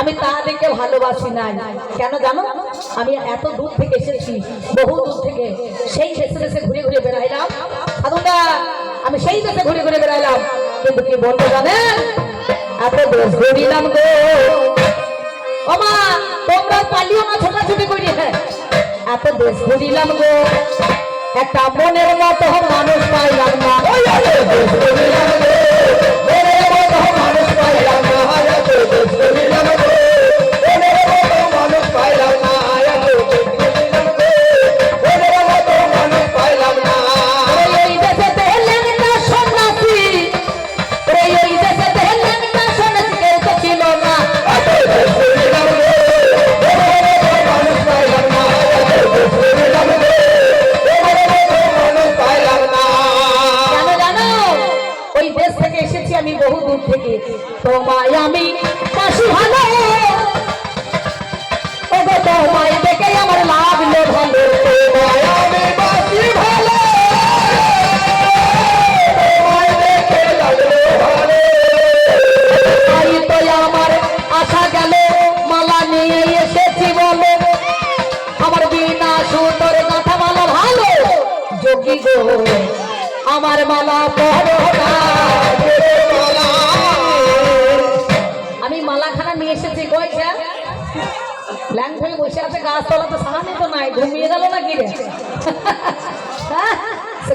আমি তাদেরকে ভালোবাসি নাই। কেন জানো? আমি এত দূর থেকে এসেছি, বহু দূর থেকে। সেই দেশে ঘুরে ঘুরে বেড়াইলাম। আমি সেই ঘুরে ঘুরে বেড়াইলাম। কিন্তু কি বলতে জানেন এত দেশ ঘুরিলাম গো। তোমরা পালিও না, ছোটাছুটি করি হ্যাঁ এত দেশ ঘুরিলাম গো। একটা মনের মতো মানুষ পাইলাম না গাছতলা তো সাহানি তো নাই, ঘুমিয়ে গেল নাকি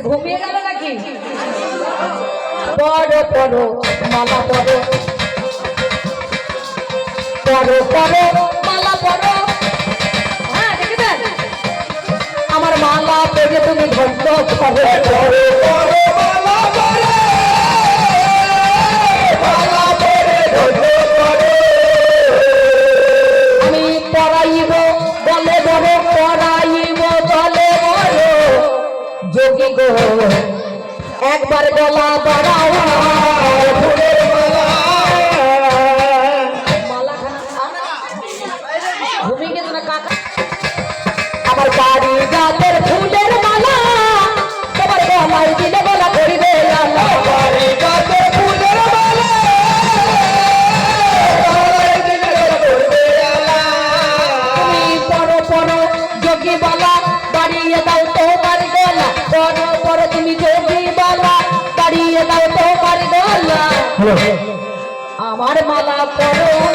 ঘুমিয়ে গেল নাকি? মালা মালা হ্যাঁ, আমার মালা পেরে তুমি ধন্য করো মালা গো। একবার গলা বাড়াও। Oh, my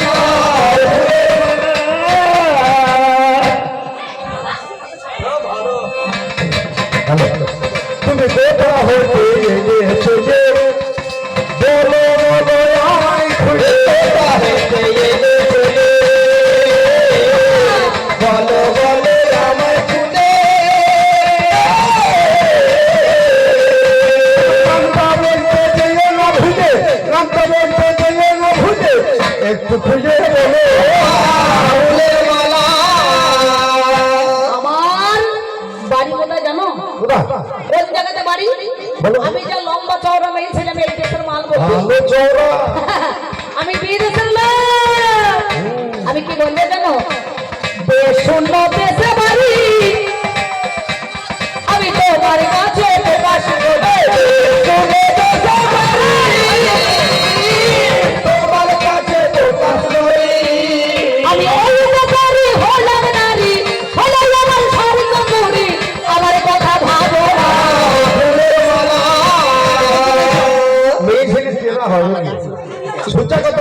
God.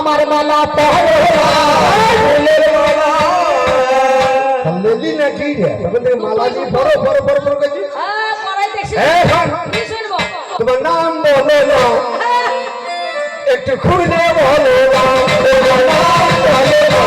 আমার মালা পরো না ফুলের মালা লেলি না কি রে তবে থেকে মালা দিয়ে বড় বড় বড় বড় গেছি আহ, পড়াই দেখছি এই শোন, কি শুনব তোমার নাম বলো না একটু খুলে বলো না তোমার নাম বলো না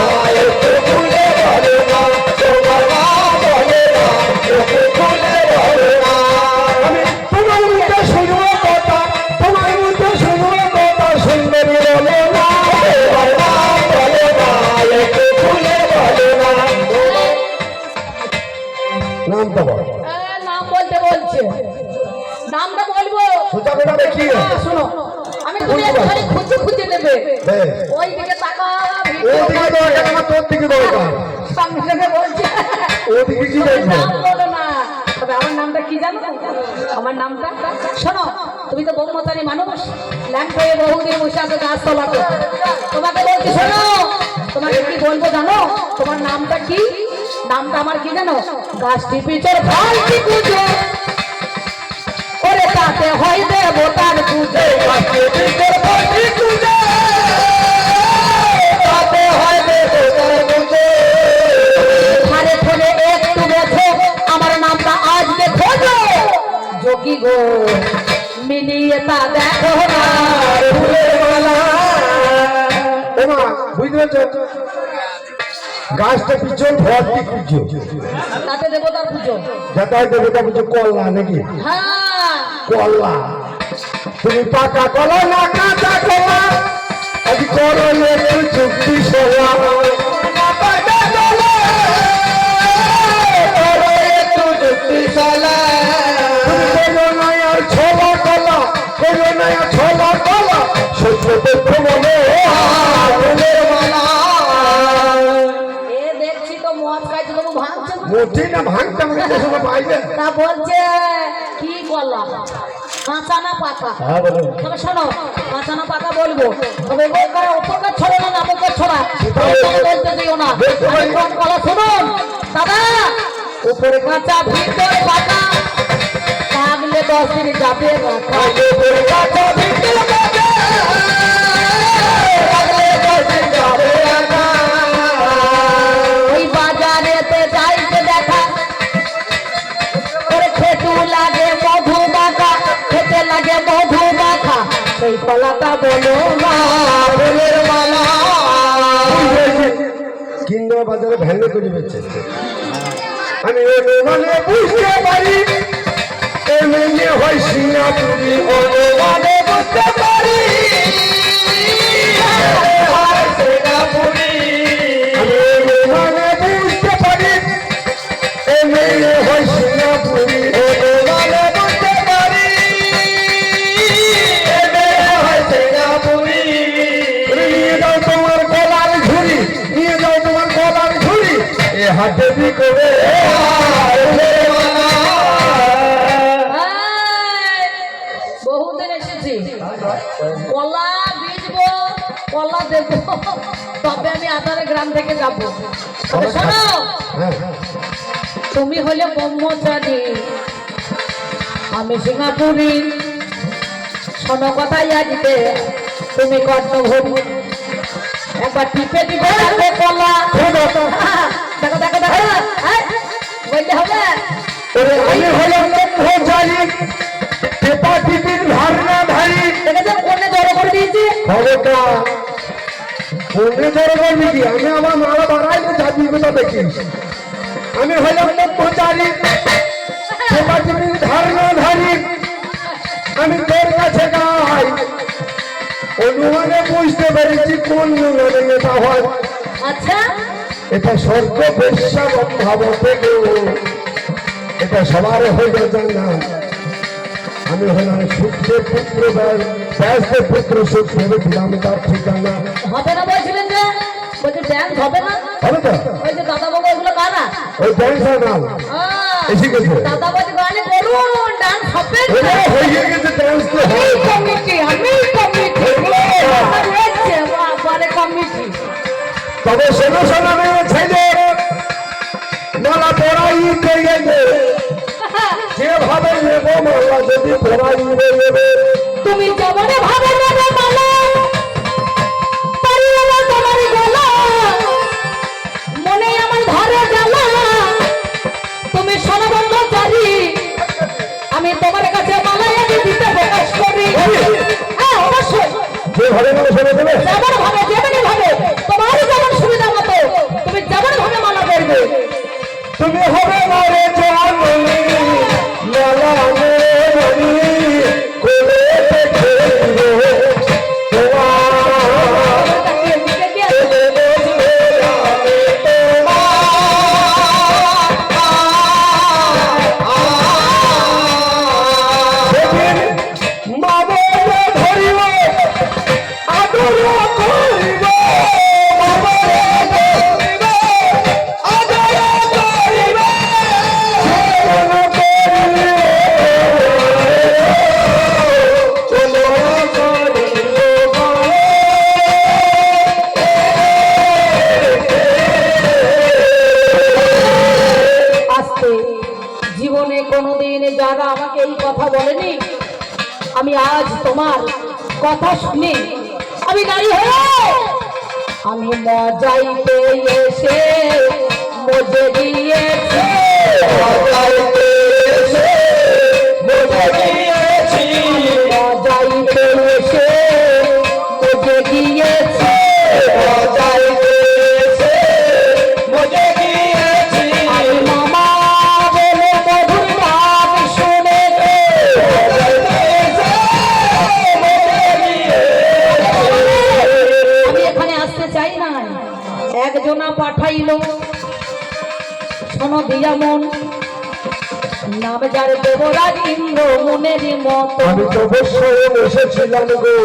আমি তুমি খুঁজে খুঁজে নেবে। ওই দিকে তাকা ওদিকে দরকার আমার তোর দিকে দরকার। সামনে থেকে বলছে। ওদিকে কি দেখব? না। তবে আমার নামটা কি জানো? আমার নামটা? শোনো তুমি তো বহুমতারি মানুষ। ল্যাম্প হয়ে বহুদিন বসে আছো গাছ তলাতে। তোমাকে বলছি শোনো তোমাকে কি বলব জানো? তোমার নামটা কি? নামটা আমার কি জানো? গাছটি পিছর ফল কি পুজো। তাতে হয় দেবতার পুজো। ঘরে ফোনে একটু বোঝো আমার নামটা আজকে খোঁজো যোগী গো মিলিয়ে তা দেখো না। বুঝতে গাছটা পিছন ভর্তি তাতে পুজো। যাতায়াত দেবতা পুজো কল্লা নাকি? হ্যাঁ। কল্লা তুমি পাকা কলা না কাঁচা কলা আজ করো একটু চুক্তি সোলা ছোলা কলা ছোলা কলা সত্য দেখো মনে ভাঙছে। না। ভাঙতাম তা বলছে কি বললা কাঁচা না পাকা তবে শোনো কাঁচা না পাকা বলব। তবে ওপরকার ছড়ে না নামকার ছড়া। বলতে দিও না। আমি শুনুন। দাদা উপরে কাঁচা ভিতরে পাকা থাকলে দশ দিন যাবে কাঁচা আগে বেচে আমি বুঝতে পারি করে বহুদিন এসেছি। কলা বিজবো কলা দেবো তবে আমি আধারে গ্রাম থেকে যাব। শোনো তুমি হলে ব্রহ্মচারী আমি সিঙ্গাপুরি শোনো কথাই আজকে তুমি কর্ণভূমি। একবার টিপে দেখো কলা। দেখো দেখো? বলতে হবে? ওরে আমি হলাম পেপা টিপির ধারণা ধারি দেখেছ? কোনে জড়ো করে দিয়েছি। খবরটা? ফোনে ধরে বলবি কি আমি আমার মালা বাড়াই তো যাবি কথা দেখিস আমি হলাম ব্রহ্মচারী পেপা টিপির ধারণা ধারি আমি তোর কাছে গাই। অনুমানে বুঝতে পেরেছি কোন যুগে এটা হয়। আচ্ছা। এটা স্বর্গ ভাব এটা সবার হইল জানা আমি হলাম সূর্যের পুত্র ব্যাসের পুত্র সূর্যের দিলাম তার ঠিকানা। হবে না বলছিলেন যে বলছে ড্যান্স হবে না? হবে তো? ওই যে দাদা বাবু ওগুলো কারা? ওই ড্যান্সার নাম এসে গেছে। দাদা বলছে গানে করুন ডান্স হবে ওটা হয়ে গেছে ড্যান্স তো কমিটি আমি কমিটি বারে কমিটি তবে শোনো শোনো ছেলে মালা যেভাবে তুমি আমি তোমার কাছে হ্যাঁ অবশ্যই। যেভাবে দেবে তুমি হবে মরে লালা মেলা মনি কোলে দেখে দিয়া মন। নাম যার দেবরাজ আমি তো এসেছিলাম গো।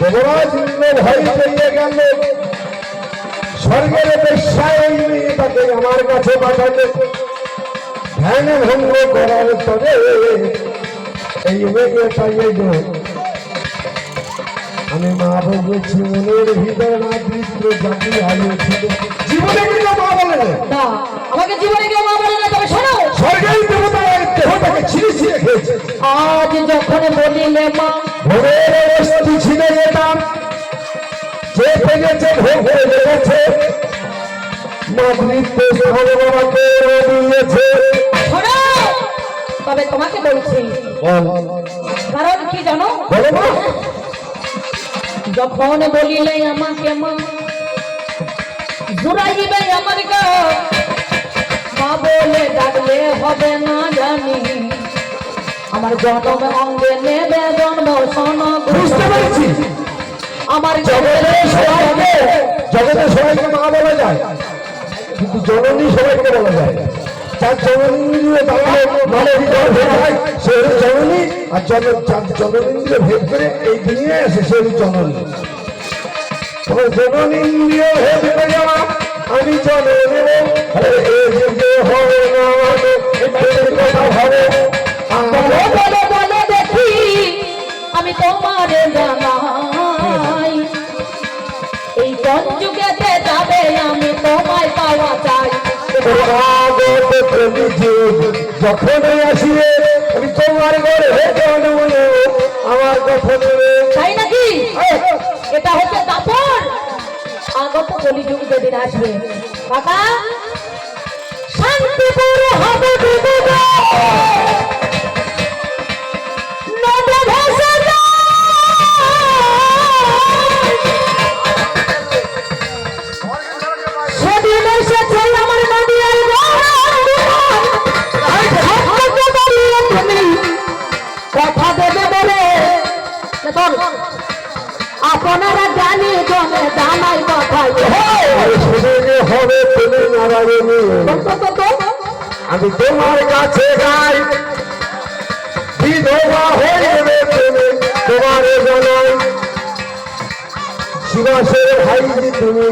দেবরাজ ইন্দ্র ভয় পেয়ে গেল। স্বর্গের ওই আমার কাছে পাঠালে। ধ্যান ভঙ্গ করার তবে এই মেয়েটা এই গো আমি মা বলেছি মনের ভিতর না দৃশ্য জাতি হারিয়েছিল জীবনে কিন্তু মা বলে না। আমাকে জীবনে কেউ মা বলে না তবে শোনো। স্বর্গের দেবতার দেহটাকে ছিঁড়ে ছিঁড়ে খেয়েছে। আজ যখন বলিলে মা ভোগের বস্তু ছিঁড়ে যেতাম। যে পেয়েছে ভোগ হয়ে লেগেছে মাতৃত্ব দিয়েছে শোনো তবে তোমাকে বলছি। কারণ কি জানো? বলো মা। যখন বলিলে আমাকে মা জুড়াইবে আমার মা বলে ডাকলে হবে না জানি। আমার জন্ম অঙ্গে নেবে জন্ম শোন বুঝতে পেরেছি। আমার জগতে সবাইকে জগতে সবাইকে মা বলা যায় কিন্তু জননী সবাইকে বলা যায়। যার জননীন্দ্রিয় তাহলে হৃদয় ভেদ হয় সে হলো জননী আর জন যার জননীন্দ্রিয় ভেদ করে এই দুনিয়ায় আসে সে হলো জননী তোমার জননীন্দ্রিয় ভেদ করে যাওয়া আমি জননী আরে এ যুগে হবে না এই কথা হবে বলো বলো বলো দেখি আমি তোমারে জানাই এই কঞ্জুগেতে যাবে আমি তোমায় পাওয়া চাই। কলিযুগ যখনই আমি আমার কথা নেবে তাই নাকি? এটা হচ্ছে দাপন আগত কলিযুগ যেদিন আসবে। কাকা, শান্তিপুর হবে আমি তোমার কাছে গাই। বিধবা হয়ে যাবে তুমি, তোমার জানাই। শিবাসের ভাইজি তুমি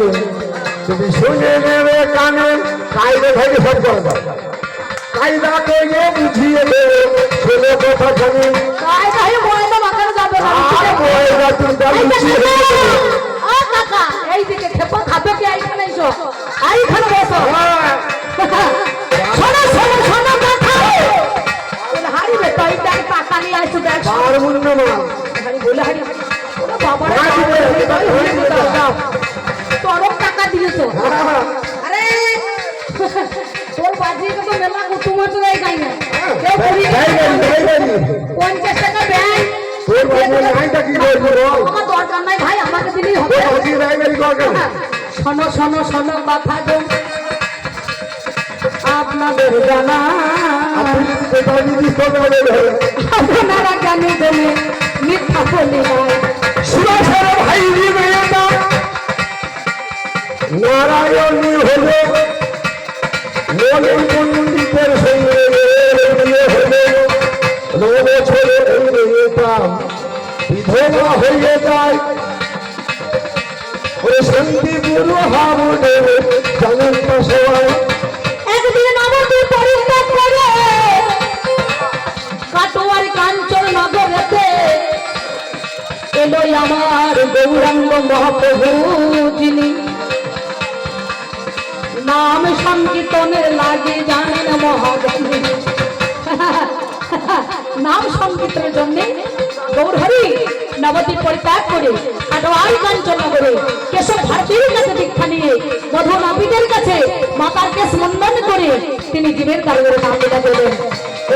তুমি শুনে নেবে কানে কায়দা ভাই সব করে কায়দা করে বুঝিয়ে দেবে ছেলে কথা জানি কাই ময়দা মাখানো যাবে না আর ময়দা চুলটা লুচিয়ে দেবে আ কাকা এইদিকে খেপা খাবে কি এইখানে এসো? এইখানে বসো। হ্যাঁ। শোনো শোনো শোনো কথা হারি বে তুই দেখ টাকা নিয়ে আসছো দেখ। আর মূল্য না হারি। বলে হারি বাবা বলে। তোর টাকা দিয়েছ। আরে। তোর তো মেলা কুটুম হচ্ছে এই গাই না কেউ করি যাই বাড়ি যাই বাড়ি পঞ্চাশ টাকা ব্যাংক তোর বাবু নাইটা কি করব আমার দরকার নাই ভাই আমাকে দিলেই হবে। তোর হাতি রাইবারি দরকার শোনো শোনো শোনো কথা গো আপনাদের জানা। যদি আপনারা কেন বলে মিথ্যা বলি নাই। ভাই মেয়েটা নারায়ণী হলো। বিধবা হয়ে যায় জানেন পরিত্যাগ করে কাটোয়ার কাঞ্চন নগরেতে এলো আমার গৌরাঙ্গ মহাপ্রভু নাম সংকীর্তনের লাগে জানেন মহাজ্ঞানী নাম সংকীর্তনের জন্য গৌরহরি নবদ্বীপ পরিত্যাগ করে কাটোয়ার কাঞ্চন নগরে কেশব ভারতীর কাছে দীক্ষা নিয়ে মধু নাবিদের কাছে মাতার কেশ মন্ডন করে তিনি জীবের কারণে নাম লেখা দেবেন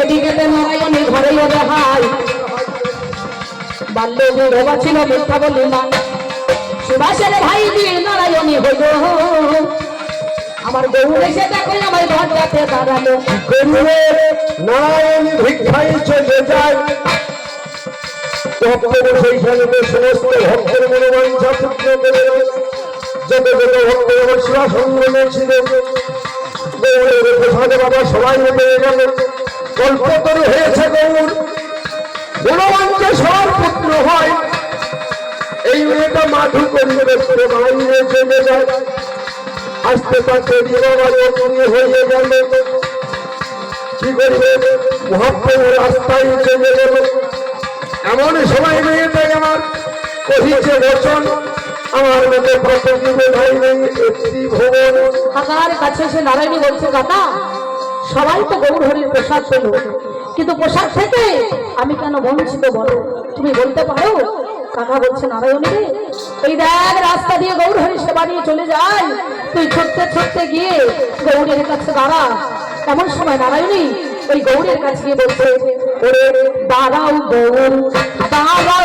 এদিকে নারায়ণী ঘরে হাই বাল্য বিধবা ছিল মিথ্যা বলি না সুভাষের ভাই বীর নারায়ণী হইল। আমার গৌর এসে দেখো আমার দাঁড়াল। করবে নারায়ণী ভিক্ষায় চলে যায়। সেইখানে সমস্ত ভক্তের মনোবাঞ্ছা পূর্ণ করে যত যত ভক্ত আমার শিবা সংগ্রামে ছিল গৌরের প্রসাদে বাবা সবাই পেয়ে গেল। কল্পতরু হয়েছে গৌর। মনোবাঞ্ছা সবার পুত্র হয়। এই মেয়েটা মাধু করিয়ে চলে যায়। আসতে তুমি হয়ে গেল। কি করবে? মহাপ্রভু রাস্তায় চলে গেল। এমন সময় মেয়েটা আমার কহিছে, বচন, আমার মধ্যে প্রতিদিনে ভাই নেই একটি ভবন কাকার কাছে এসে নারায়ণী বলছে কাকা সবাই তো গৌর হরির প্রসাদ পেল। কিন্তু প্রসাদ থেকে আমি কেন বঞ্চিত বলো? তুমি বলতে পারো? কাকা বলছে নারায়ণকে এই দেখ, রাস্তা দিয়ে গৌর হরি সেবা নিয়ে চলে যায় তুই ছুটতে ছুটতে গিয়ে গৌরের কাছে দাঁড়া। এমন সময় নারায়ণী ওই গৌরের কাছে গিয়ে বলছে, ওরে দাঁড়াও গৌর দাঁড়াও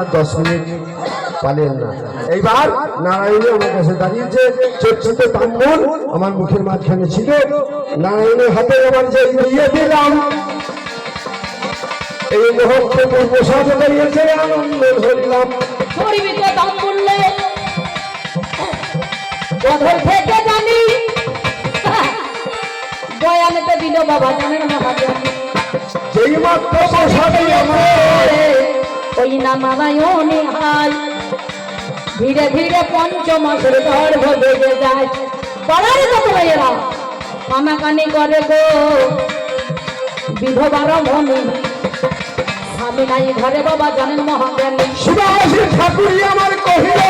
আর দশ মিনিট পালেন না। এইবার নারায়ণী আমার কাছে দাঁড়িয়েছে চর্চিত ব্রাহ্মণ আমার মুখের মাঝখানে ছিল। নারায়ণের হাতে আমার যে দিয়ে দিলাম এই মুহূর্তে প্রসাদ দাঁড়িয়েছে আনন্দ ধরলাম। পরিবিতে দাম বললে বধর থেকে জানি? বয়ানেতে দিল বাবা জানেন মহাজানি যেই মাত্র প্রসাদে আমার ওই না নারায়ণী হাই ধীরে ধীরে পঞ্চমাসের গর্ভ বেজে যায় পড়ার কত এরা কানাকানি করে গো বিধবার মনে স্বামী নাই ঘরে বাবা জানেন মহাজ্ঞানী সুভাষী ঠাকুরই আমার কহিল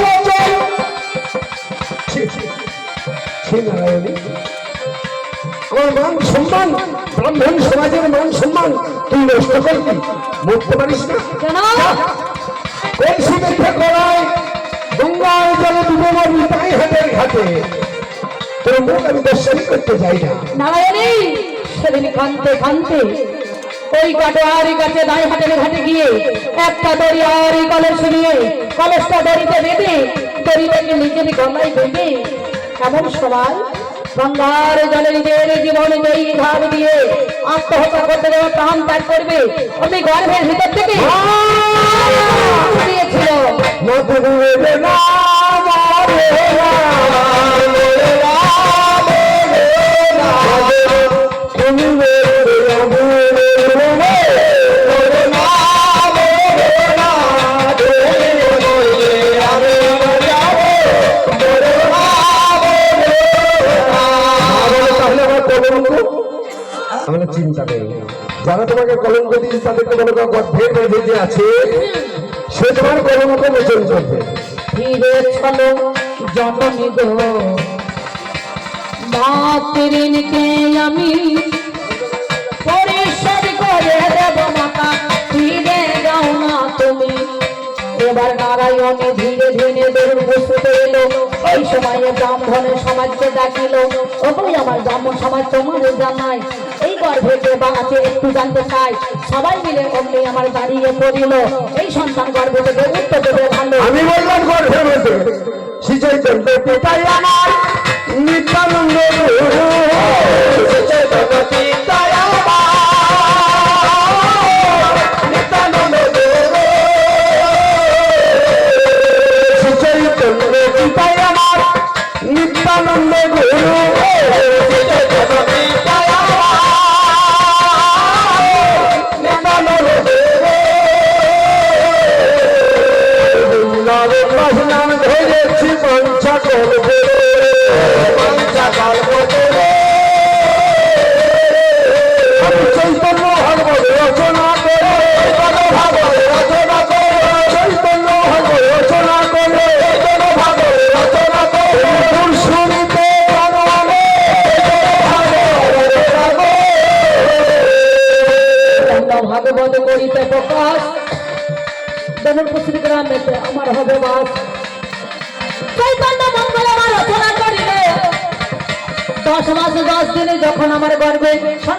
আমার মান সম্মান ব্রাহ্মণ সমাজের মান সম্মান তুই নষ্ট করবি মরতে পারিস না। কেন? কলসি মেঘে করায় গঙ্গায় জলে ডুবে মারবি তাই হাতের ঘাটে। তোর মুখ আমি দর্শন করতে যাই না। নারায়ণী সেদিন কানতে কানতে ওই কাটোয়ারি কাছে দাঁড়ি হাটের ঘাটে গিয়ে একটা দড়ি আর কলস নিয়ে কলসটা দড়িতে বেঁধে দড়িটাকে নিজের গলায় বেঁধে এমন সময় গঙ্গার জলে নিজের জীবন যেই ধার দিয়ে আত্মহত্যা করতে দেওয়া প্রাণ ত্যাগ করবে। আমি গর্ভের ভিতর থেকে যারা তোমাকে কলঙ্ক দিয়েছে তাদেরকে বলো গর্ভের মধ্যে যে আছে। সে তোমার কলঙ্ক মোচন করবে। আমি করে যাও না তুমি। এবার নারায়ণে ধীরে ধীরে উপস্থিত এলো। এই সময়ে ব্রাহ্মণের সমাজকে ডাকিল ওগুলি আমার ব্রাহ্মণ সমাজ তোমাদের জানাই এই গর্ভে যে বা আছে একটু জানতে চাই। সবাই মিলে অমনি আমার দাঁড়িয়ে পড়িল। এই সন্তান গর্ভে থেকে উত্তর দেবে ভালো। আমি বললাম গর্ভের মধ্যে। শ্রী চৈতন্য পিতাই আমার নিত্যানন্দ।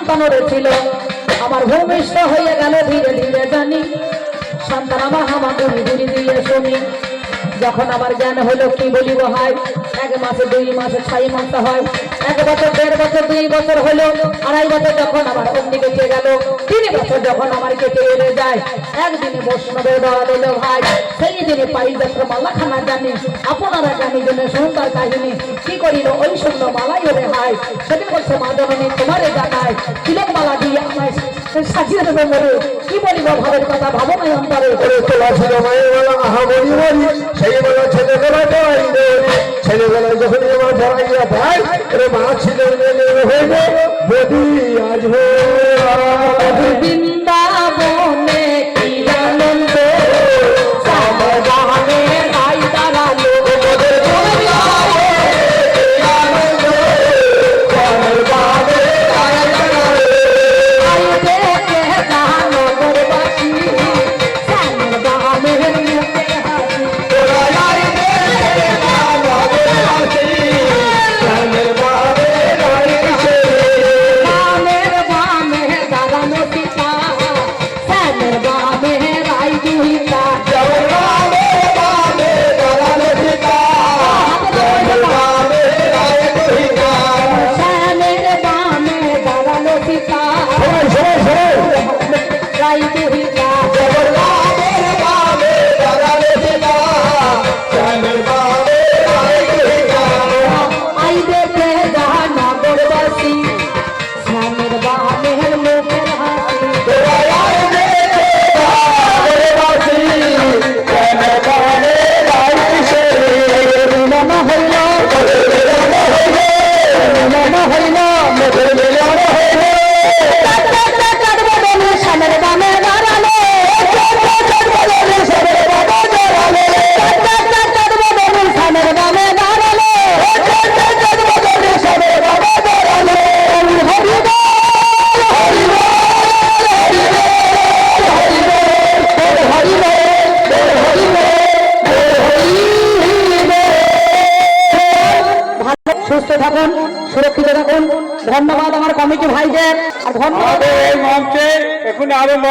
সন্তান ছিল। আমার ভূমিষ্ঠ হয়ে গেল ধীরে ধীরে জানি। সন্তান আমার হামাকে গুড়ি দিয়ে শুনি যখন আমার জ্ঞান হলো কি বলিব হয়? মাসে, দুই মাসে, ছয় মাস হয়। এক বছর, দেড় বছর, দুই বছর হলো, আড়াই বছর যখন আমার অগ্নি কেটে গেল, তিন বছর যখন আমার কেটে এড়ে যায়, একদিনে বৈষ্ণবের দেওয়া দিল ভাই, সেই দিনে পাই যাত্রা মালা খানা জানি, আপনারা জানি জন্য সুন্দর কাহিনী, কি করিল ওই শূন্য মালাই ওরে ভাই? সেদিন বলছে, মা জননী, তোমারে জানাই তিলক মালা দিয়ে আমায় সাজিয়ে দেবে মরে কি বলিব ভাবের কথা? ভাবো নাই অন্তরে। করে তোলা ছিল মায়ের বেলা আহা বলি বলি সেই বেলা। ছেলেবেলা পড়াই দেবি ছেলেবেলায় যখন আমার ভাই রে মা ছিল হইবে বদি আজ বৃন্দাবনে ஆரம்பம்